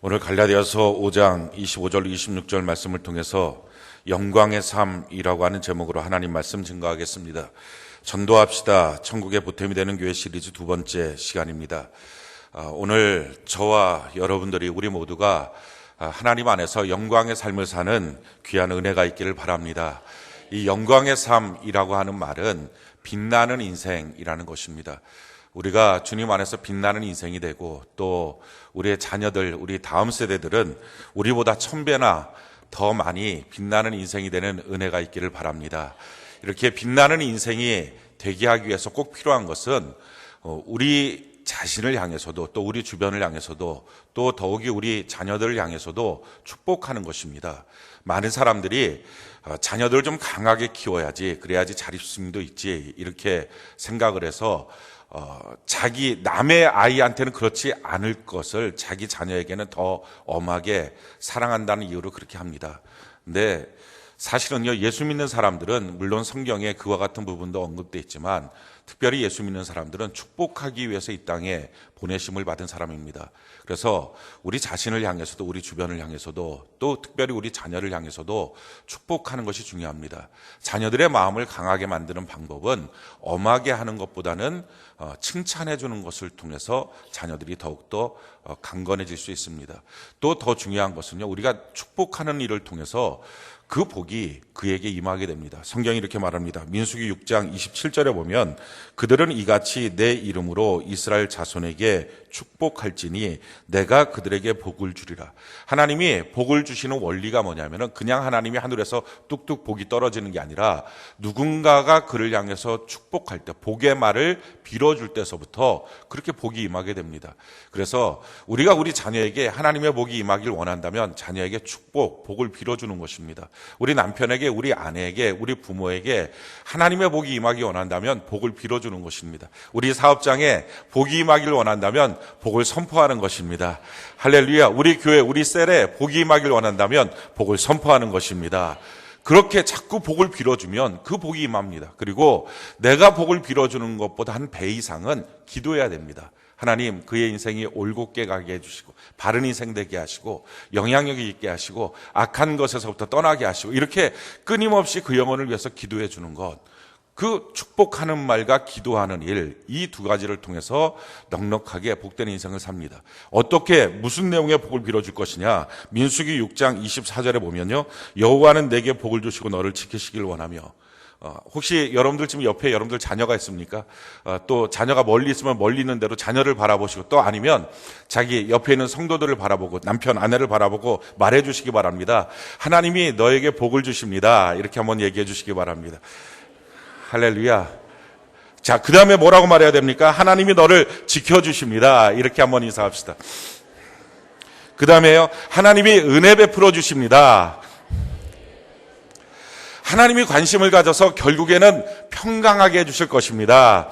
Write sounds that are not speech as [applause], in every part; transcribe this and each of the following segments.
오늘 갈라디아서 5장 25절 26절 말씀을 통해서 영광의 삶이라고 하는 제목으로 하나님 말씀 증거하겠습니다. 전도합시다. 천국의 보탬이 되는 교회 시리즈 두 번째 시간입니다. 아, 오늘 저와 여러분들이 우리 모두가 아, 하나님 안에서 영광의 삶을 사는 귀한 은혜가 있기를 바랍니다. 이 영광의 삶이라고 하는 말은 빛나는 인생이라는 것입니다. 우리가 주님 안에서 빛나는 인생이 되고 또 우리의 자녀들, 우리 다음 세대들은 우리보다 천 배나 더 많이 빛나는 인생이 되는 은혜가 있기를 바랍니다. 이렇게 빛나는 인생이 되게 하기 위해서 꼭 필요한 것은 어, 우리 자신을 향해서도 또 우리 주변을 향해서도 또 더욱이 우리 자녀들을 향해서도 축복하는 것입니다. 많은 사람들이 어, 자녀들을 좀 강하게 키워야지 그래야지 자립심도 있지 이렇게 생각을 해서 어, 자기 남의 아이한테는 그렇지 않을 것을 자기 자녀에게는 더 엄하게 사랑한다는 이유로 그렇게 합니다. 근데 사실은요 예수 믿는 사람들은 물론 성경에 그와 같은 부분도 언급돼 있지만 특별히 예수 믿는 사람들은 축복하기 위해서 이 땅에 보내심을 받은 사람입니다. 그래서 우리 자신을 향해서도 우리 주변을 향해서도 또 특별히 우리 자녀를 향해서도 축복하는 것이 중요합니다. 자녀들의 마음을 강하게 만드는 방법은 엄하게 하는 것보다는 어, 칭찬해 주는 것을 통해서 자녀들이 더욱더 어, 강건해질 수 있습니다. 또 더 중요한 것은요. 우리가 축복하는 일을 통해서 그 복이 그에게 임하게 됩니다. 성경이 이렇게 말합니다. 민수기 6장 27절에 보면 그들은 이같이 내 이름으로 이스라엘 자손에게 축복할지니 내가 그들에게 복을 주리라. 하나님이 복을 주시는 원리가 뭐냐면은 그냥 하나님이 하늘에서 뚝뚝 복이 떨어지는 게 아니라 누군가가 그를 향해서 축복할 때 복의 말을 빌어줄 때서부터 그렇게 복이 임하게 됩니다. 그래서 우리가 우리 자녀에게 하나님의 복이 임하길 원한다면 자녀에게 축복, 복을 빌어주는 것입니다. 우리 남편에게, 우리 아내에게, 우리 부모에게 하나님의 복이 임하기 원한다면 복을 빌어주는 것입니다. 우리 사업장에 복이 임하기를 원한다면 복을 선포하는 것입니다. 할렐루야. 우리 교회, 우리 셀에 복이 임하기를 원한다면 복을 선포하는 것입니다. 그렇게 자꾸 복을 빌어주면 그 복이 임합니다. 그리고 내가 복을 빌어주는 것보다 한 배 이상은 기도해야 됩니다. 하나님 그의 인생이 올곧게 가게 해주시고 바른 인생 되게 하시고 영향력이 있게 하시고 악한 것에서부터 떠나게 하시고 이렇게 끊임없이 그 영혼을 위해서 기도해 주는 것. 그 축복하는 말과 기도하는 일, 이 두 가지를 통해서 넉넉하게 복된 인생을 삽니다. 어떻게, 무슨 내용의 복을 빌어줄 것이냐? 민수기 6장 24절에 보면요. 여호와는 내게 복을 주시고 너를 지키시길 원하며 어, 혹시 여러분들 지금 옆에 여러분들 자녀가 있습니까? 어, 또 자녀가 멀리 있으면 멀리 있는 대로 자녀를 바라보시고 또 아니면 자기 옆에 있는 성도들을 바라보고 남편, 아내를 바라보고 말해 주시기 바랍니다. 하나님이 너에게 복을 주십니다. 이렇게 한번 얘기해 주시기 바랍니다. 할렐루야. 자, 그 다음에 뭐라고 말해야 됩니까? 하나님이 너를 지켜주십니다. 이렇게 한번 인사합시다. 그 다음에요. 하나님이 은혜 베풀어 주십니다. 하나님이 관심을 가져서 결국에는 평강하게 해주실 것입니다.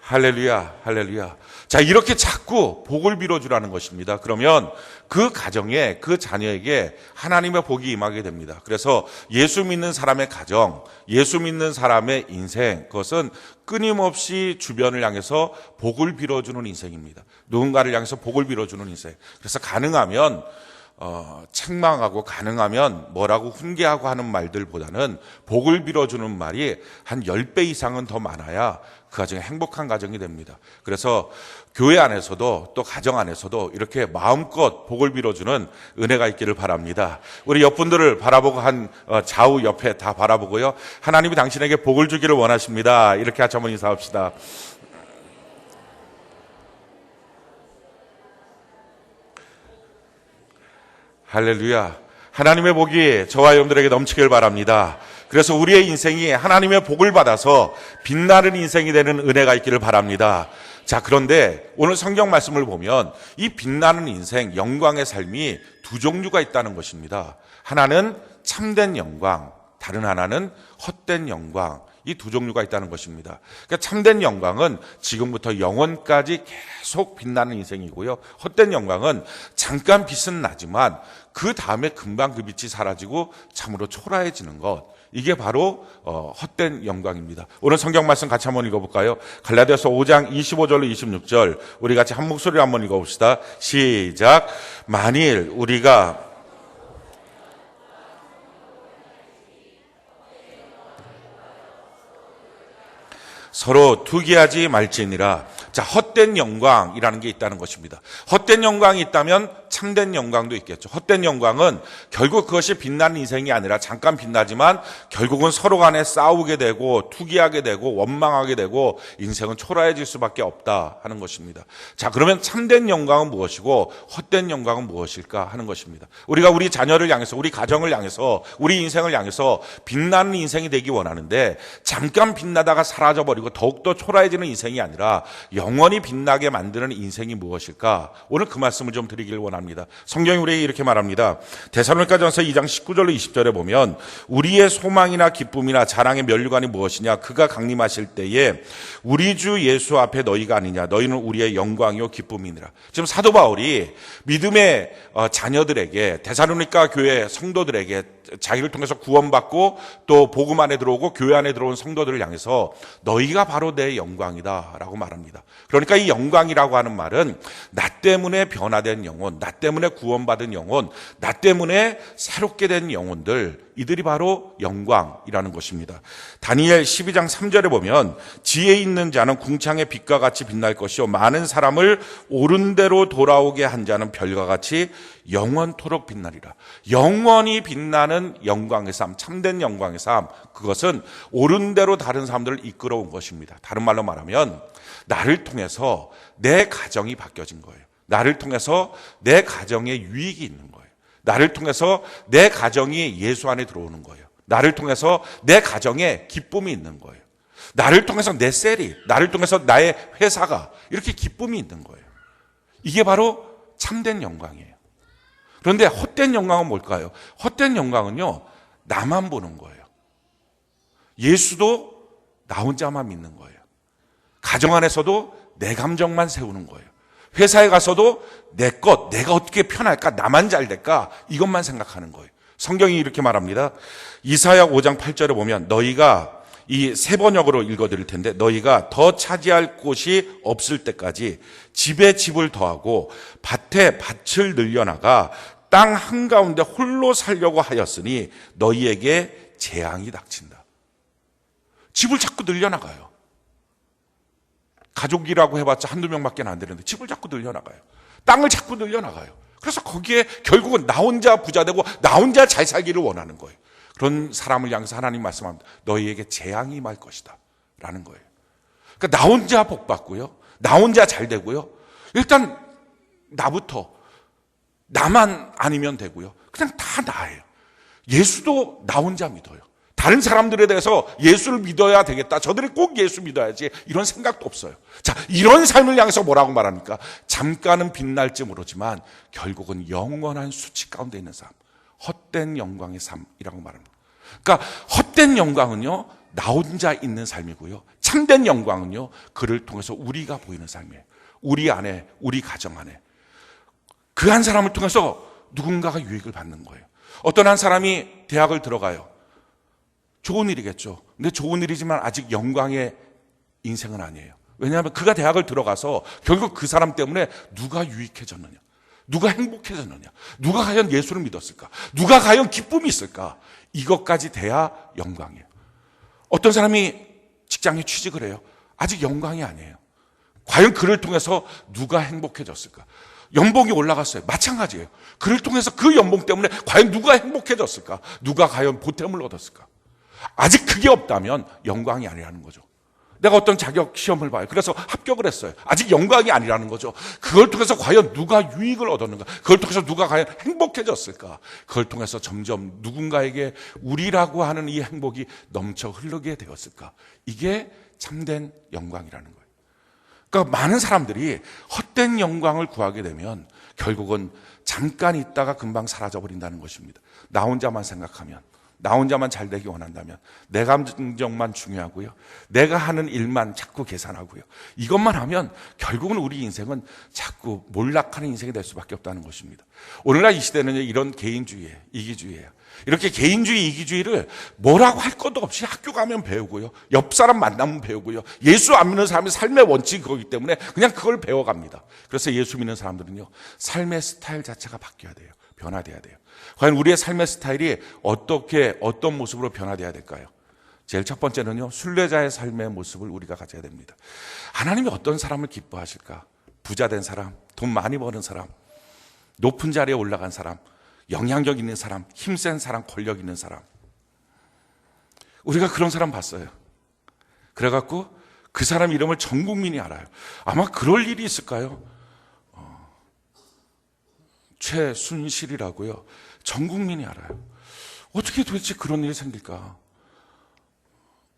할렐루야, 할렐루야. 자, 이렇게 자꾸 복을 빌어주라는 것입니다. 그러면 그 가정에, 그 자녀에게 하나님의 복이 임하게 됩니다. 그래서 예수 믿는 사람의 가정, 예수 믿는 사람의 인생, 그것은 끊임없이 주변을 향해서 복을 빌어주는 인생입니다. 누군가를 향해서 복을 빌어주는 인생. 그래서 가능하면 어, 책망하고 가능하면 뭐라고 훈계하고 하는 말들보다는 복을 빌어주는 말이 한 10배 이상은 더 많아야 그 가정이 행복한 가정이 됩니다. 그래서 교회 안에서도 또 가정 안에서도 이렇게 마음껏 복을 빌어주는 은혜가 있기를 바랍니다. 우리 옆분들을 바라보고 한 어, 좌우 옆에 다 바라보고요. 하나님이 당신에게 복을 주기를 원하십니다. 이렇게 같이 한번 인사합시다. 할렐루야. 하나님의 복이 저와 여러분들에게 넘치길 바랍니다. 그래서 우리의 인생이 하나님의 복을 받아서 빛나는 인생이 되는 은혜가 있기를 바랍니다. 자, 그런데 오늘 성경 말씀을 보면 이 빛나는 인생, 영광의 삶이 두 종류가 있다는 것입니다. 하나는 참된 영광, 다른 하나는 헛된 영광. 이 두 종류가 있다는 것입니다. 그러니까 참된 영광은 지금부터 영원까지 계속 빛나는 인생이고요. 헛된 영광은 잠깐 빛은 나지만 그 다음에 금방 그 빛이 사라지고 참으로 초라해지는 것. 이게 바로 어, 헛된 영광입니다. 오늘 성경 말씀 같이 한번 읽어볼까요? 갈라디아서 5장 25절로 26절 우리 같이 한 목소리로 한번 읽어봅시다. 시작. 만일 우리가 서로 투기하지 말지니라. 자, 헛된 영광이라는 게 있다는 것입니다. 헛된 영광이 있다면 참된 영광도 있겠죠. 헛된 영광은 결국 그것이 빛나는 인생이 아니라 잠깐 빛나지만 결국은 서로 간에 싸우게 되고 투기하게 되고 원망하게 되고 인생은 초라해질 수밖에 없다 하는 것입니다. 자, 그러면 참된 영광은 무엇이고 헛된 영광은 무엇일까 하는 것입니다. 우리가 우리 자녀를 향해서 우리 가정을 향해서 우리 인생을 향해서 빛나는 인생이 되기 원하는데 잠깐 빛나다가 사라져 버리고 더욱더 초라해지는 인생이 아니라 영원히 빛나게 만드는 인생이 무엇일까? 오늘 그 말씀을 좀 드리길 원합니다. 성경이 우리에게 이렇게 말합니다. 데살로니가전서 2장 19절로 20절에 보면 우리의 소망이나 기쁨이나 자랑의 면류관이 무엇이냐? 그가 강림하실 때에 우리 주 예수 앞에 너희가 아니냐? 너희는 우리의 영광이요 기쁨이니라. 지금 사도 바울이 믿음의 어, 자녀들에게 데살로니가 교회 성도들에게 자기를 통해서 구원받고 또 복음 안에 들어오고 교회 안에 들어온 성도들을 향해서 너희가 바로 내 영광이다라고 말합니다. 그러니까 이 영광이라고 하는 말은 나 때문에 변화된 영혼, 나 때문에 구원받은 영혼, 나 때문에 새롭게 된 영혼들 이들이 바로 영광이라는 것입니다. 다니엘 12장 3절에 보면 지혜 있는 자는 궁창의 빛과 같이 빛날 것이요 많은 사람을 옳은 대로 돌아오게 한 자는 별과 같이 영원토록 빛나리라. 영원히 빛나는 영광의 삶, 참된 영광의 삶, 그것은 옳은 대로 다른 사람들을 이끌어온 것입니다. 다른 말로 말하면 나를 통해서 내 가정이 바뀌어진 거예요. 나를 통해서 내 가정에 유익이 있는 거예요. 나를 통해서 내 가정이 예수 안에 들어오는 거예요. 나를 통해서 내 가정에 기쁨이 있는 거예요. 나를 통해서 내 셀이, 나를 통해서 나의 회사가 이렇게 기쁨이 있는 거예요. 이게 바로 참된 영광이에요. 그런데 헛된 영광은 뭘까요? 헛된 영광은요, 나만 보는 거예요. 예수도 나 혼자만 믿는 거예요. 가정 안에서도 내 감정만 세우는 거예요. 회사에 가서도 내 것, 내가 어떻게 편할까, 나만 잘 될까, 이것만 생각하는 거예요. 성경이 이렇게 말합니다. 이사야 5장 8절에 보면 너희가 이 세 번역으로 읽어드릴 텐데 너희가 더 차지할 곳이 없을 때까지 집에 집을 더하고 밭에 밭을 늘려나가 땅 한가운데 홀로 살려고 하였으니 너희에게 재앙이 닥친다. 집을 자꾸 늘려나가요. 가족이라고 해봤자 한두 명밖에 안 되는데 집을 자꾸 늘려나가요. 땅을 자꾸 늘려나가요. 그래서 거기에 결국은 나 혼자 부자 되고 나 혼자 잘 살기를 원하는 거예요. 그런 사람을 향해서 하나님 말씀합니다. 너희에게 재앙이 말 것이다. 라는 거예요. 그러니까 나 혼자 복 받고요. 나 혼자 잘 되고요. 일단 나부터 나만 아니면 되고요. 그냥 다 나예요. 예수도 나 혼자 믿어요. 다른 사람들에 대해서 예수를 믿어야 되겠다. 저들이 꼭 예수 믿어야지. 이런 생각도 없어요. 자, 이런 삶을 향해서 뭐라고 말합니까? 잠깐은 빛날지 모르지만 결국은 영원한 수치 가운데 있는 삶. 헛된 영광의 삶이라고 말합니다. 그러니까 헛된 영광은요, 나 혼자 있는 삶이고요. 참된 영광은요, 그를 통해서 우리가 보이는 삶이에요. 우리 안에, 우리 가정 안에. 그 한 사람을 통해서 누군가가 유익을 받는 거예요. 어떤 한 사람이 대학을 들어가요. 좋은 일이겠죠. 근데 좋은 일이지만 아직 영광의 인생은 아니에요. 왜냐하면 그가 대학을 들어가서 결국 그 사람 때문에 누가 유익해졌느냐. 누가 행복해졌느냐? 누가 과연 예수를 믿었을까? 누가 과연 기쁨이 있을까? 이것까지 돼야 영광이에요. 어떤 사람이 직장에 취직을 해요. 아직 영광이 아니에요. 과연 그를 통해서 누가 행복해졌을까? 연봉이 올라갔어요. 마찬가지예요. 그를 통해서 그 연봉 때문에 과연 누가 행복해졌을까? 누가 과연 보탬을 얻었을까? 아직 그게 없다면 영광이 아니라는 거죠. 내가 어떤 자격 시험을 봐요. 그래서 합격을 했어요. 아직 영광이 아니라는 거죠. 그걸 통해서 과연 누가 유익을 얻었는가? 그걸 통해서 누가 과연 행복해졌을까? 그걸 통해서 점점 누군가에게 우리라고 하는 이 행복이 넘쳐 흐르게 되었을까? 이게 참된 영광이라는 거예요. 그러니까 많은 사람들이 헛된 영광을 구하게 되면 결국은 잠깐 있다가 금방 사라져 버린다는 것입니다. 나 혼자만 생각하면 나 혼자만 잘 되기 원한다면 내 감정만 중요하고요. 내가 하는 일만 자꾸 계산하고요. 이것만 하면 결국은 우리 인생은 자꾸 몰락하는 인생이 될 수밖에 없다는 것입니다. 오늘날 이 시대는 이런 개인주의예요. 이기주의예요. 이렇게 개인주의, 이기주의를 뭐라고 할 것도 없이 학교 가면 배우고요. 옆 사람 만나면 배우고요. 예수 안 믿는 사람이 삶의 원칙이 그거기 때문에 그냥 그걸 배워갑니다. 그래서 예수 믿는 사람들은요. 삶의 스타일 자체가 바뀌어야 돼요. 변화돼야 돼요. 과연 우리의 삶의 스타일이 어떻게 어떤 모습으로 변화돼야 될까요? 제일 첫 번째는요. 순례자의 삶의 모습을 우리가 가져야 됩니다. 하나님이 어떤 사람을 기뻐하실까? 부자 된 사람, 돈 많이 버는 사람, 높은 자리에 올라간 사람, 영향력 있는 사람, 힘센 사람, 권력 있는 사람. 우리가 그런 사람 봤어요. 그래갖고 그 사람 이름을 전 국민이 알아요. 아마 그럴 일이 있을까요? 어, 최순실이라고요. 전 국민이 알아요. 어떻게 도대체 그런 일이 생길까?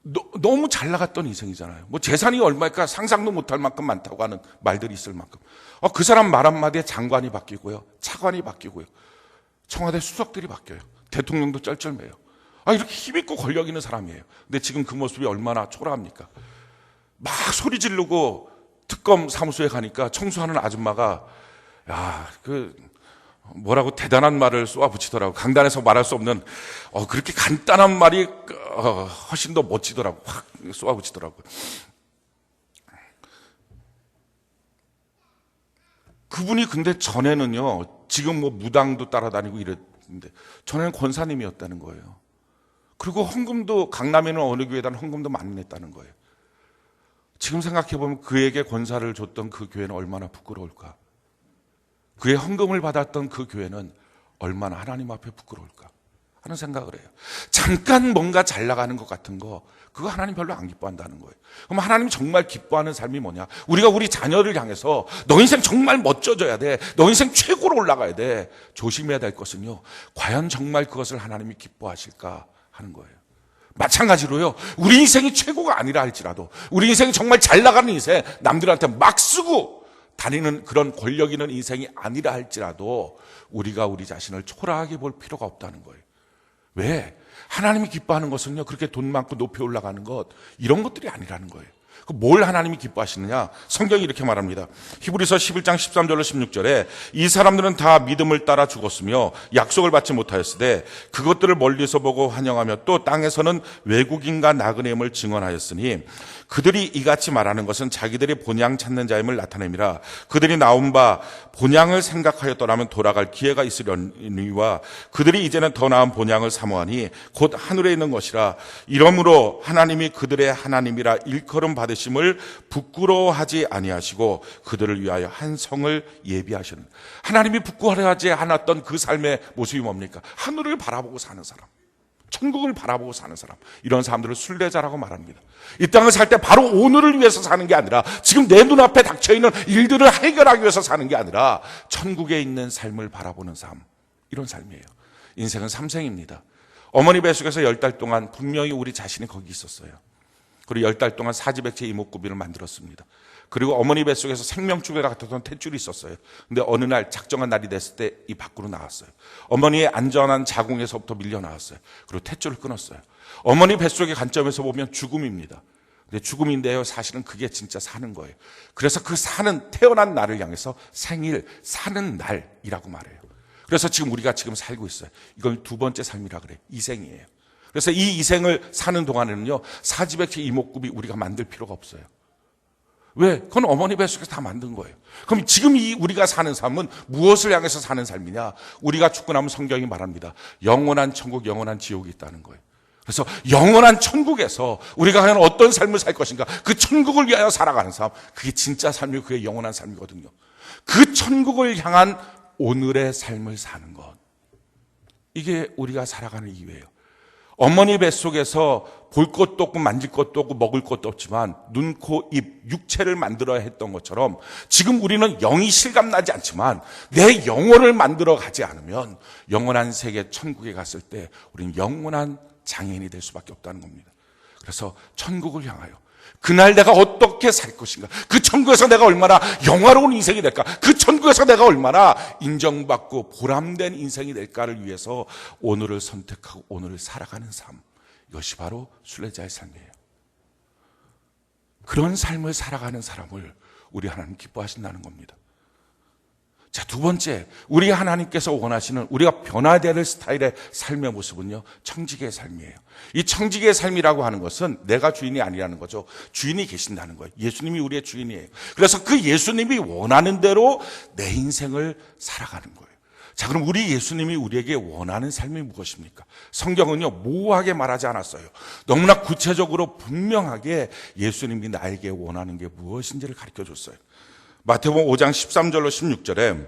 너, 무잘 나갔던 인생이잖아요. 뭐 재산이 얼마일까 상상도 못할 만큼 많다고 하는 말들이 있을 만큼. 어, 그 사람 말 한마디에 장관이 바뀌고요. 차관이 바뀌고요. 청와대 수석들이 바뀌어요. 대통령도 쩔쩔매요. 아, 이렇게 힘있고 권력 있는 사람이에요. 근데 지금 그 모습이 얼마나 초라합니까? 막 소리 지르고 특검 사무소에 가니까 청소하는 아줌마가, 야, 그, 뭐라고 대단한 말을 쏘아붙이더라고. 강단에서 말할 수 없는, 어, 그렇게 간단한 말이, 어, 훨씬 더 멋지더라고. 확 쏘아붙이더라고. 그분이 근데 전에는요, 지금 뭐 무당도 따라다니고 이랬는데, 전에는 권사님이었다는 거예요. 그리고 헌금도, 강남에는 어느 교회에다 헌금도 많이 냈다는 거예요. 지금 생각해보면 그에게 권사를 줬던 그 교회는 얼마나 부끄러울까. 그의 헌금을 받았던 그 교회는 얼마나 하나님 앞에 부끄러울까 하는 생각을 해요. 잠깐 뭔가 잘 나가는 것 같은 거, 그거 하나님 별로 안 기뻐한다는 거예요. 그럼 하나님 정말 기뻐하는 삶이 뭐냐? 우리가 우리 자녀를 향해서 너 인생 정말 멋져져야 돼. 너 인생 최고로 올라가야 돼. 조심해야 될 것은요. 과연 정말 그것을 하나님이 기뻐하실까 하는 거예요. 마찬가지로요. 우리 인생이 최고가 아니라 할지라도 우리 인생이 정말 잘 나가는 인생, 남들한테 막 쓰고 다니는 그런 권력 있는 인생이 아니라 할지라도 우리가 우리 자신을 초라하게 볼 필요가 없다는 거예요. 왜? 하나님이 기뻐하는 것은요, 그렇게 돈 많고 높이 올라가는 것, 이런 것들이 아니라는 거예요. 그뭘 하나님이 기뻐하시느냐? 성경이 이렇게 말합니다. 히브리서 11장 13절로 16절에 이 사람들은 다 믿음을 따라 죽었으며 약속을 받지 못하였으되 그것들을 멀리서 보고 환영하며 또 땅에서는 외국인과 나그네임을 증언하였으니 그들이 이같이 말하는 것은 자기들이 본향 찾는 자임을 나타냅니다. 그들이 나온 바 본향을 생각하였더라면 돌아갈 기회가 있으려니와 그들이 이제는 더 나은 본향을 사모하니 곧 하늘에 있는 것이라 이러므로 하나님이 그들의 하나님이라 일컬음 받으심을 부끄러워하지 아니하시고 그들을 위하여 한 성을 예비하셨는 하나님이 부끄러워하지 않았던 그 삶의 모습이 뭡니까? 하늘을 바라보고 사는 사람. 천국을 바라보고 사는 사람. 이런 사람들을 순례자라고 말합니다. 이 땅을 살 때 바로 오늘을 위해서 사는 게 아니라 지금 내 눈앞에 닥쳐있는 일들을 해결하기 위해서 사는 게 아니라 천국에 있는 삶을 바라보는 삶. 이런 삶이에요. 인생은 삼생입니다. 어머니 뱃속에서 열 달 동안 분명히 우리 자신이 거기 있었어요. 그리고 열 달 동안 사지백체 이목구비를 만들었습니다. 그리고 어머니 뱃속에서 생명줄과 같았던 탯줄이 있었어요. 근데 어느 날 작정한 날이 됐을 때 이 밖으로 나왔어요. 어머니의 안전한 자궁에서부터 밀려 나왔어요. 그리고 탯줄을 끊었어요. 어머니 뱃속의 관점에서 보면 죽음입니다. 근데 죽음인데요. 사실은 그게 진짜 사는 거예요. 그래서 그 사는 태어난 날을 향해서 생일 사는 날이라고 말해요. 그래서 지금 우리가 지금 살고 있어요. 이걸 두 번째 삶이라 그래. 이생이에요. 그래서 이 이생을 사는 동안에는요. 사지백체 이목구비 우리가 만들 필요가 없어요. 왜? 그건 어머니 뱃속에서 다 만든 거예요. 그럼 지금 이 우리가 사는 삶은 무엇을 향해서 사는 삶이냐? 우리가 죽고 나면 성경이 말합니다. 영원한 천국, 영원한 지옥이 있다는 거예요. 그래서 영원한 천국에서 우리가 과연 어떤 삶을 살 것인가? 그 천국을 위하여 살아가는 삶. 그게 진짜 삶이고 그게 영원한 삶이거든요. 그 천국을 향한 오늘의 삶을 사는 것. 이게 우리가 살아가는 이유예요. 어머니 뱃속에서 볼 것도 없고 만질 것도 없고 먹을 것도 없지만 눈, 코, 입, 육체를 만들어야 했던 것처럼 지금 우리는 영이 실감나지 않지만 내 영혼을 만들어 가지 않으면 영원한 세계 천국에 갔을 때 우리는 영원한 장애인이 될 수밖에 없다는 겁니다. 그래서 천국을 향하여 그날 내가 어떻게 살 것인가? 그 천국에서 내가 얼마나 영화로운 인생이 될까? 그 천국에서 내가 얼마나 인정받고 보람된 인생이 될까를 위해서 오늘을 선택하고 오늘을 살아가는 삶. 이것이 바로 순례자의 삶이에요. 그런 삶을 살아가는 사람을 우리 하나님 기뻐하신다는 겁니다. 자, 두 번째, 우리 하나님께서 원하시는 우리가 변화될 스타일의 삶의 모습은요, 청지기의 삶이에요. 이 청지기의 삶이라고 하는 것은 내가 주인이 아니라는 거죠. 주인이 계신다는 거예요. 예수님이 우리의 주인이에요. 그래서 그 예수님이 원하는 대로 내 인생을 살아가는 거예요. 자, 그럼 우리 예수님이 우리에게 원하는 삶이 무엇입니까? 성경은요, 모호하게 말하지 않았어요. 너무나 구체적으로 분명하게 예수님이 나에게 원하는 게 무엇인지를 가르쳐 줬어요. 마태복음 5장 13절로 16절에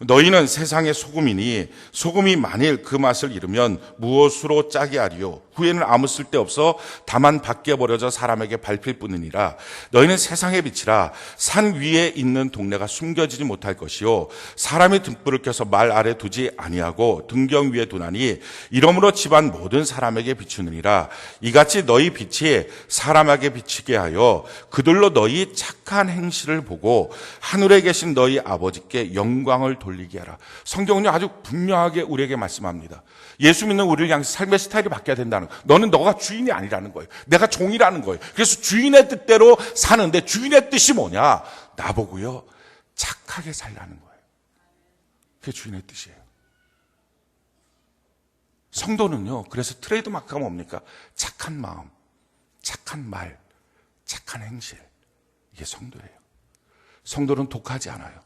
너희는 세상의 소금이니 소금이 만일 그 맛을 잃으면 무엇으로 짜게 하리요 후에는 아무 쓸데 없어 다만 밖에 버려져 사람에게 밟힐 뿐이니라. 너희는 세상의 빛이라 산 위에 있는 동네가 숨겨지지 못할 것이요. 사람이 등불을 켜서 말 아래 두지 아니하고 등경 위에 두나니 이러므로 집안 모든 사람에게 비추느니라. 이같이 너희 빛이 사람에게 비치게 하여 그들로 너희 착한 행실을 보고 하늘에 계신 너희 아버지께 영광을 돌리게 하라. 성경은요 아주 분명하게 우리에게 말씀합니다. 예수 믿는 우리를 향해 삶의 스타일이 바뀌어야 된다 는 거예요. 너는 너가 주인이 아니라는 거예요. 내가 종이라는 거예요. 그래서 주인의 뜻대로 사는데 주인의 뜻이 뭐냐? 나보고요. 착하게 살라는 거예요. 그게 주인의 뜻이에요. 성도는요. 그래서 트레이드 마크가 뭡니까? 착한 마음, 착한 말, 착한 행실. 이게 성도예요. 성도는 독하지 않아요.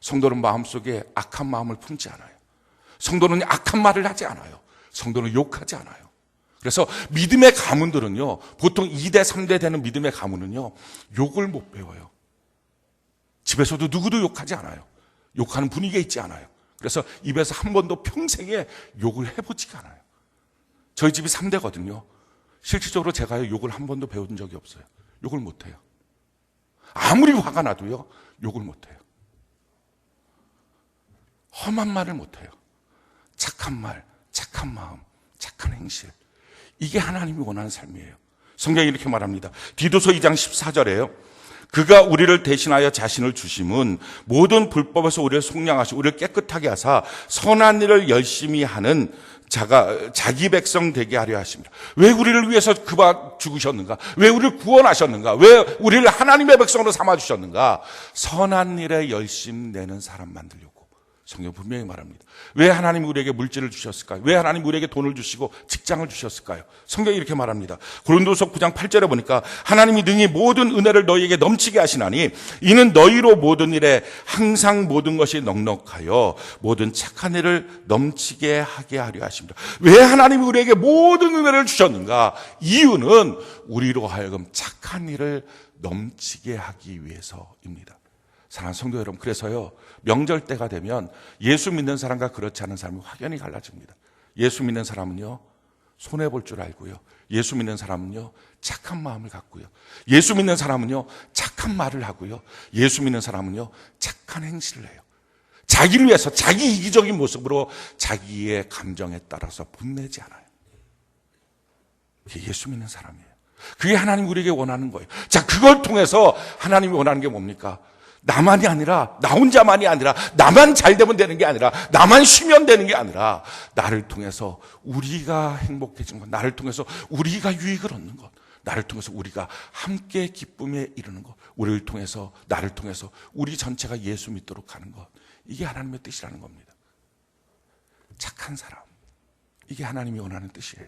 성도는 마음속에 악한 마음을 품지 않아요. 성도는 악한 말을 하지 않아요. 성도는 욕하지 않아요. 그래서 믿음의 가문들은요, 보통 2대, 3대 되는 믿음의 가문은요, 욕을 못 배워요. 집에서도 누구도 욕하지 않아요. 욕하는 분위기에 있지 않아요. 그래서 입에서 한 번도 평생에 욕을 해보지가 않아요. 저희 집이 3대거든요. 실질적으로 제가 욕을 한 번도 배운 적이 없어요. 욕을 못 해요. 아무리 화가 나도요, 욕을 못 해요. 험한 말을 못 해요. 착한 말, 착한 마음, 착한 행실. 이게 하나님이 원하는 삶이에요. 성경이 이렇게 말합니다. 디도서 2장 14절에요. 그가 우리를 대신하여 자신을 주심은 모든 불법에서 우리를 속량하시고 우리를 깨끗하게 하사 선한 일을 열심히 하는 자가 자기 백성 되게 하려 하십니다. 왜 우리를 위해서 그바 죽으셨는가? 왜 우리를 구원하셨는가? 왜 우리를 하나님의 백성으로 삼아 주셨는가? 선한 일에 열심 내는 사람 만들려고. 성경 분명히 말합니다. 왜 하나님 우리에게 물질을 주셨을까요? 왜 하나님 우리에게 돈을 주시고 직장을 주셨을까요? 성경이 이렇게 말합니다. 고린도서 9장 8절에 보니까 하나님이 능히 모든 은혜를 너희에게 넘치게 하시나니 이는 너희로 모든 일에 항상 모든 것이 넉넉하여 모든 착한 일을 넘치게 하게 하려 하십니다. 왜 하나님이 우리에게 모든 은혜를 주셨는가? 이유는 우리로 하여금 착한 일을 넘치게 하기 위해서입니다. 사랑하는 성도 여러분, 그래서요, 명절 때가 되면 예수 믿는 사람과 그렇지 않은 사람이 확연히 갈라집니다. 예수 믿는 사람은요, 손해볼 줄 알고요. 예수 믿는 사람은요, 착한 마음을 갖고요. 예수 믿는 사람은요, 착한 말을 하고요. 예수 믿는 사람은요, 착한 행실을 해요. 자기를 위해서 자기 이기적인 모습으로 자기의 감정에 따라서 분내지 않아요. 그게 예수 믿는 사람이에요. 그게 하나님 우리에게 원하는 거예요. 자, 그걸 통해서 하나님이 원하는 게 뭡니까? 나만이 아니라, 나 혼자만이 아니라, 나만 잘 되면 되는 게 아니라, 나만 쉬면 되는 게 아니라, 나를 통해서 우리가 행복해지는 것, 나를 통해서 우리가 유익을 얻는 것, 나를 통해서 우리가 함께 기쁨에 이르는 것, 우리를 통해서, 나를 통해서 우리 전체가 예수 믿도록 하는 것. 이게 하나님의 뜻이라는 겁니다. 착한 사람. 이게 하나님이 원하는 뜻이에요.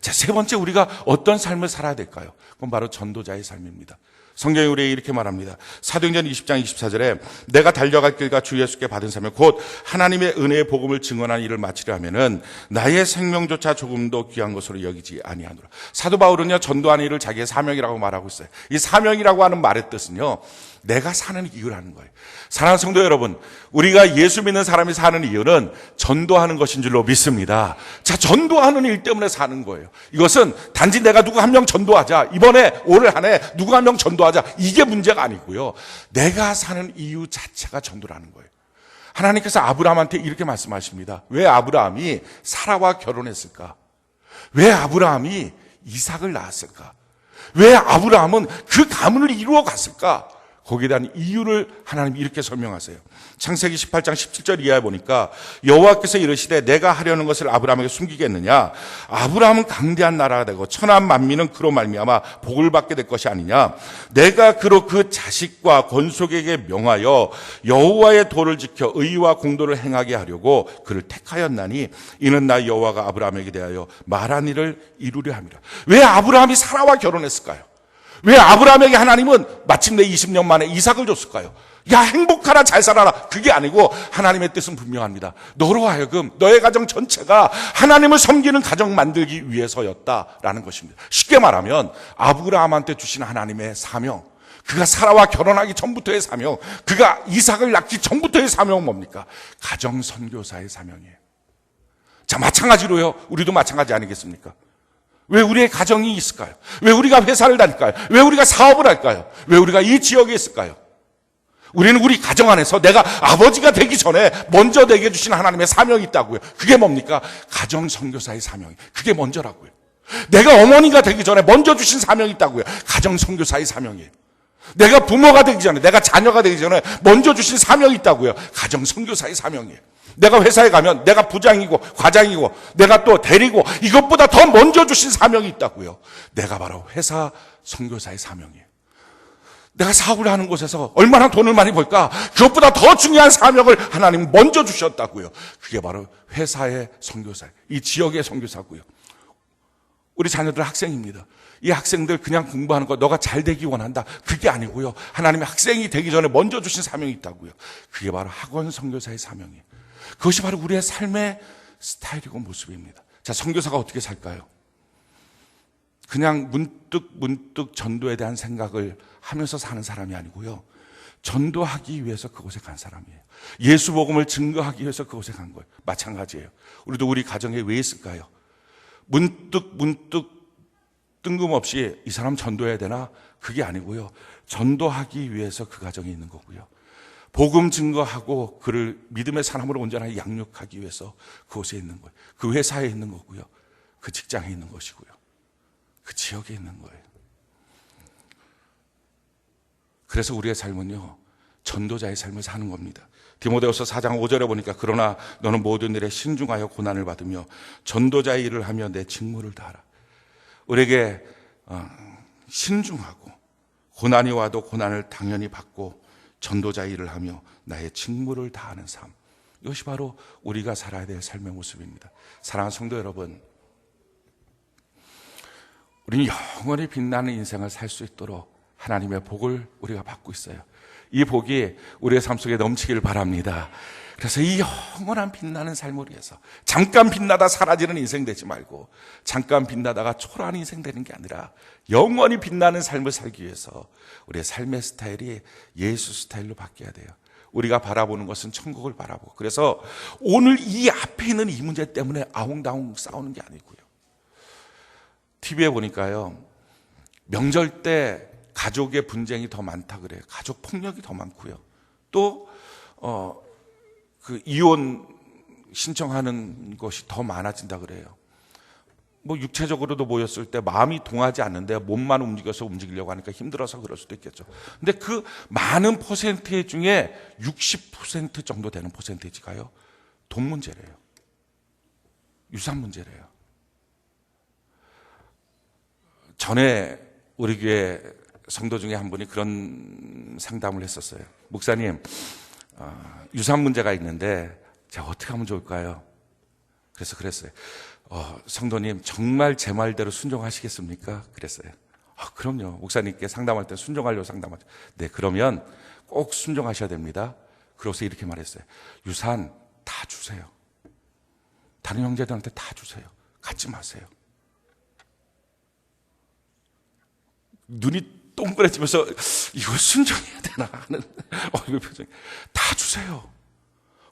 자, 세 번째 우리가 어떤 삶을 살아야 될까요? 그건 바로 전도자의 삶입니다. 성경이 우리에게 이렇게 말합니다. 사도행전 20장 24절에 내가 달려갈 길과 주 예수께 받은 사명 곧 하나님의 은혜의 복음을 증언하는 일을 마치려 하면은 나의 생명조차 조금도 귀한 것으로 여기지 아니하노라. 사도 바울은요 전도하는 일을 자기의 사명이라고 말하고 있어요. 이 사명이라고 하는 말의 뜻은요 내가 사는 이유라는 거예요. 사랑하는 성도 여러분, 우리가 예수 믿는 사람이 사는 이유는 전도하는 것인 줄로 믿습니다. 자, 전도하는 일 때문에 사는 거예요. 이것은 단지 내가 누구 한 명 전도하자. 이번에 올해 한 해 누구 한 명 전도하자. 이게 문제가 아니고요. 내가 사는 이유 자체가 전도라는 거예요. 하나님께서 아브라함한테 이렇게 말씀하십니다. 왜 아브라함이 사라와 결혼했을까? 왜 아브라함이 이삭을 낳았을까? 왜 아브라함은 그 가문을 이루어 갔을까? 거기에 대한 이유를 하나님이 이렇게 설명하세요. 창세기 18장 17절 이하에 보니까 여호와께서 이르시되 내가 하려는 것을 아브라함에게 숨기겠느냐? 아브라함은 강대한 나라가 되고 천한 만민은 그로 말미암아 복을 받게 될 것이 아니냐? 내가 그로 그 자식과 권속에게 명하여 여호와의 도를 지켜 의와 공도를 행하게 하려고 그를 택하였나니 이는 나 여호와가 아브라함에게 대하여 말한 일을 이루려 함이라. 왜 아브라함이 사라와 결혼했을까요? 왜 아브라함에게 하나님은 마침내 20년 만에 이삭을 줬을까요? 야, 행복하라, 잘 살아라. 그게 아니고 하나님의 뜻은 분명합니다. 너로 하여금 너의 가정 전체가 하나님을 섬기는 가정 만들기 위해서였다라는 것입니다. 쉽게 말하면 아브라함한테 주신 하나님의 사명, 그가 사라와 결혼하기 전부터의 사명, 그가 이삭을 낳기 전부터의 사명은 뭡니까? 가정 선교사의 사명이에요. 자, 마찬가지로요. 우리도 마찬가지 아니겠습니까? 왜 우리의 가정이 있을까요? 왜 우리가 회사를 다닐까요? 왜 우리가 사업을 할까요? 왜 우리가 이 지역에 있을까요? 우리는 우리 가정 안에서 내가 아버지가 되기 전에 먼저 되게 주신 하나님의 사명이 있다고요. 그게 뭡니까? 가정 선교사의 사명이. 그게 먼저라고요. 내가 어머니가 되기 전에 먼저 주신 사명이 있다고요. 가정 선교사의 사명이에요. 내가 부모가 되기 전에, 내가 자녀가 되기 전에 먼저 주신 사명이 있다고요. 가정 선교사의 사명이에요. 내가 회사에 가면 내가 부장이고 과장이고 내가 또 대리고 이것보다 더 먼저 주신 사명이 있다고요. 내가 바로 회사 선교사의 사명이에요. 내가 사업을 하는 곳에서 얼마나 돈을 많이 벌까? 그것보다 더 중요한 사명을 하나님 먼저 주셨다고요. 그게 바로 회사의 선교사, 이 지역의 선교사고요. 우리 자녀들 학생입니다. 이 학생들 그냥 공부하는 거 너가 잘 되기 원한다. 그게 아니고요. 하나님의 학생이 되기 전에 먼저 주신 사명이 있다고요. 그게 바로 학원 선교사의 사명이에요. 그것이 바로 우리의 삶의 스타일이고 모습입니다. 자, 선교사가 어떻게 살까요? 그냥 문득 문득 전도에 대한 생각을 하면서 사는 사람이 아니고요. 전도하기 위해서 그곳에 간 사람이에요. 예수 복음을 증거하기 위해서 그곳에 간 거예요. 마찬가지예요. 우리도 우리 가정에 왜 있을까요? 문득 문득 뜬금없이 이 사람 전도해야 되나? 그게 아니고요. 전도하기 위해서 그 가정에 있는 거고요. 복음 증거하고 그를 믿음의 사람으로 온전하게 양육하기 위해서 그곳에 있는 거예요. 그 회사에 있는 거고요. 그 직장에 있는 것이고요. 그 지역에 있는 거예요. 그래서 우리의 삶은요. 전도자의 삶을 사는 겁니다. 디모데후서 4장 5절에 보니까 그러나 너는 모든 일에 신중하여 고난을 받으며 전도자의 일을 하며 내 직무를 다하라. 우리에게 어, 신중하고 고난이 와도 고난을 당연히 받고 전도자 일을 하며 나의 직무를 다하는 삶. 이것이 바로 우리가 살아야 될 삶의 모습입니다. 사랑하는 성도 여러분, 우리는 영원히 빛나는 인생을 살 수 있도록 하나님의 복을 우리가 받고 있어요. 이 복이 우리의 삶 속에 넘치길 바랍니다. 그래서 이 영원한 빛나는 삶을 위해서 잠깐 빛나다 사라지는 인생 되지 말고 잠깐 빛나다가 초라한 인생 되는 게 아니라 영원히 빛나는 삶을 살기 위해서 우리의 삶의 스타일이 예수 스타일로 바뀌어야 돼요. 우리가 바라보는 것은 천국을 바라보고 그래서 오늘 이 앞에 있는 이 문제 때문에 아웅다웅 싸우는 게 아니고요. TV에 보니까요. 명절 때 가족의 분쟁이 더 많다 그래요. 가족 폭력이 더 많고요. 또, 어, 그 이혼 신청하는 것이 더 많아진다 그래요. 뭐 육체적으로도 모였을 때 마음이 동하지 않는데 몸만 움직여서 움직이려고 하니까 힘들어서 그럴 수도 있겠죠. 근데 그 많은 퍼센테이지 중에 60% 정도 되는 퍼센테이지가요. 돈 문제래요. 유산 문제래요. 전에 우리 교회 성도 중에 한 분이 그런 상담을 했었어요. 목사님, 어, 유산 문제가 있는데 제가 어떻게 하면 좋을까요? 그래서 그랬어요. 어, 성도님 정말 제 말대로 순종하시겠습니까? 그랬어요. 아, 그럼요. 목사님께 상담할 때 순종하려고 상담하죠. 네, 그러면 꼭 순종하셔야 됩니다. 그러고서 이렇게 말했어요. 유산 다 주세요. 다른 형제들한테 다 주세요. 갖지 마세요. 눈이 동그래지면서 이거 순종해야 되나 하는 얼굴 표정. 다 주세요.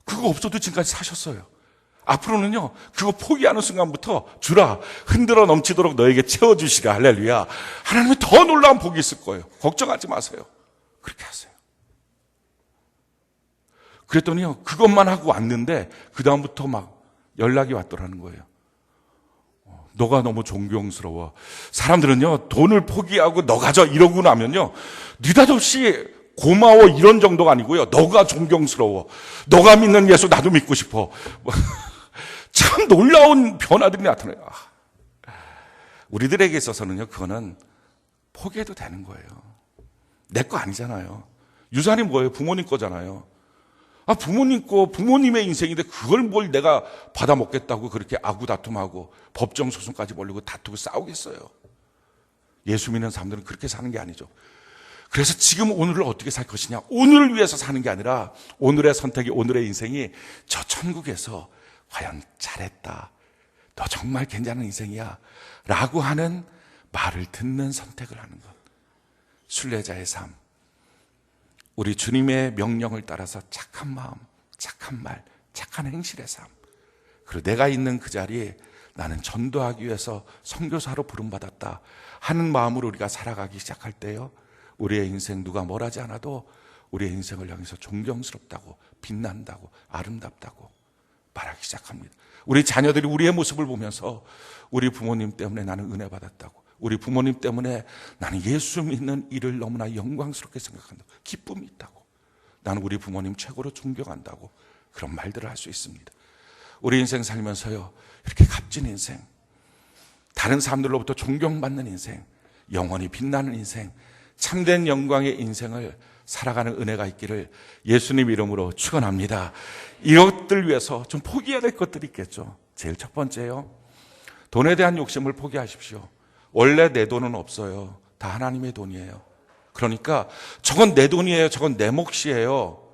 그거 없어도 지금까지 사셨어요. 앞으로는요, 그거 포기하는 순간부터 주라, 흔들어 넘치도록 너에게 채워주시라, 할렐루야. 하나님이 더 놀라운 복이 있을 거예요. 걱정하지 마세요. 그렇게 하세요. 그랬더니요, 그것만 하고 왔는데, 그다음부터 막 연락이 왔더라는 거예요. 너가 너무 존경스러워. 사람들은요, 돈을 포기하고 너 가져 이러고 나면요, 느닷없이 고마워 이런 정도가 아니고요. 너가 존경스러워. 너가 믿는 예수 나도 믿고 싶어. [laughs] 참 놀라운 변화들이 나타나요. 아, 우리들에게 있어서는요, 그거는 포기해도 되는 거예요. 내 거 아니잖아요. 유산이 뭐예요? 부모님 거잖아요. 아, 부모님 거, 부모님의 인생인데 그걸 뭘 내가 받아먹겠다고 그렇게 아구다툼하고 법정 소송까지 벌리고 다투고 싸우겠어요. 예수 믿는 사람들은 그렇게 사는 게 아니죠. 그래서 지금 오늘을 어떻게 살 것이냐. 오늘을 위해서 사는 게 아니라 오늘의 선택이 오늘의 인생이 저 천국에서 과연 잘했다. 너 정말 괜찮은 인생이야. 라고 하는 말을 듣는 선택을 하는 것. 순례자의 삶. 우리 주님의 명령을 따라서 착한 마음, 착한 말, 착한 행실의 삶. 그리고 내가 있는 그 자리에 나는 전도하기 위해서 선교사로 부름받았다 하는 마음으로 우리가 살아가기 시작할 때요. 우리의 인생 누가 뭘 하지 않아도 우리의 인생을 향해서 존경스럽다고 빛난다고 아름답다고 말하기 시작합니다. 우리 자녀들이 우리의 모습을 보면서 우리 부모님 때문에 나는 은혜 받았다고 우리 부모님 때문에 나는 예수 믿는 일을 너무나 영광스럽게 생각한다. 기쁨이 있다고. 나는 우리 부모님 최고로 존경한다고. 그런 말들을 할 수 있습니다. 우리 인생 살면서요. 이렇게 값진 인생. 다른 사람들로부터 존경받는 인생. 영원히 빛나는 인생. 참된 영광의 인생을 살아가는 은혜가 있기를 예수님 이름으로 축원합니다. 이것들 위해서 좀 포기해야 될 것들이 있겠죠. 제일 첫 번째요. 돈에 대한 욕심을 포기하십시오. 원래 내 돈은 없어요. 다 하나님의 돈이에요. 그러니까 저건 내 돈이에요. 저건 내 몫이에요.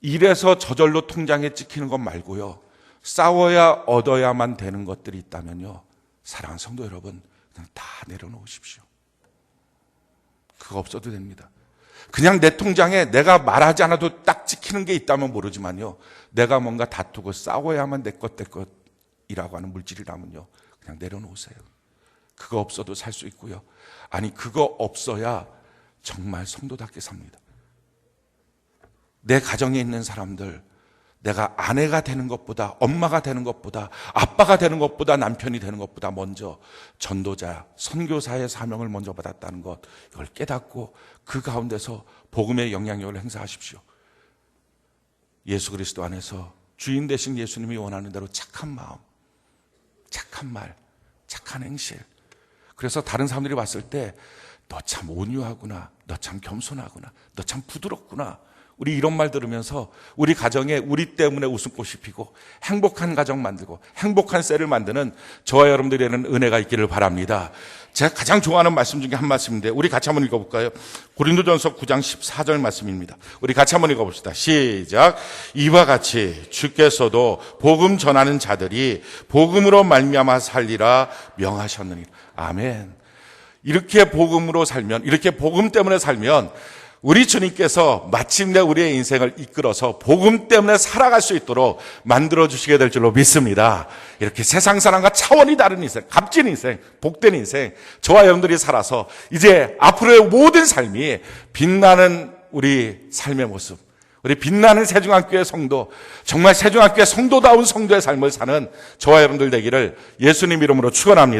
이래서 저절로 통장에 찍히는 것 말고요. 싸워야 얻어야만 되는 것들이 있다면요. 사랑하는 성도 여러분, 그냥 다 내려놓으십시오. 그거 없어도 됩니다. 그냥 내 통장에 내가 말하지 않아도 딱 찍히는 게 있다면 모르지만요. 내가 뭔가 다투고 싸워야만 내 것, 내 것이라고 하는 물질이라면요. 그냥 내려놓으세요. 그거 없어도 살 수 있고요. 아니, 그거 없어야 정말 성도답게 삽니다. 내 가정에 있는 사람들, 내가 아내가 되는 것보다, 엄마가 되는 것보다, 아빠가 되는 것보다, 남편이 되는 것보다 먼저 전도자, 선교사의 사명을 먼저 받았다는 것, 이걸 깨닫고 그 가운데서 복음의 영향력을 행사하십시오. 예수 그리스도 안에서 주인 되신 예수님이 원하는 대로 착한 마음, 착한 말, 착한 행실. 그래서 다른 사람들이 봤을 때 너 참 온유하구나. 너 참 겸손하구나. 너 참 부드럽구나. 우리 이런 말 들으면서 우리 가정에 우리 때문에 웃음꽃이 피고 행복한 가정 만들고 행복한 셀을 만드는 저와 여러분들에는 은혜가 있기를 바랍니다. 제가 가장 좋아하는 말씀 중에 한 말씀인데 우리 같이 한번 읽어볼까요? 고린도전서 9장 14절 말씀입니다. 우리 같이 한번 읽어봅시다. 시작. 이와 같이 주께서도 복음 전하는 자들이 복음으로 말미암아 살리라 명하셨느니 아멘. 이렇게 복음으로 살면 이렇게 복음 때문에 살면 우리 주님께서 마침내 우리의 인생을 이끌어서 복음 때문에 살아갈 수 있도록 만들어 주시게 될 줄로 믿습니다. 이렇게 세상 사람과 차원이 다른 인생, 값진 인생, 복된 인생, 저와 여러분들이 살아서 이제 앞으로의 모든 삶이 빛나는 우리 삶의 모습, 우리 빛나는 세중학교의 성도, 정말 세중학교의 성도다운 성도의 삶을 사는 저와 여러분들 되기를 예수님 이름으로 축원합니다.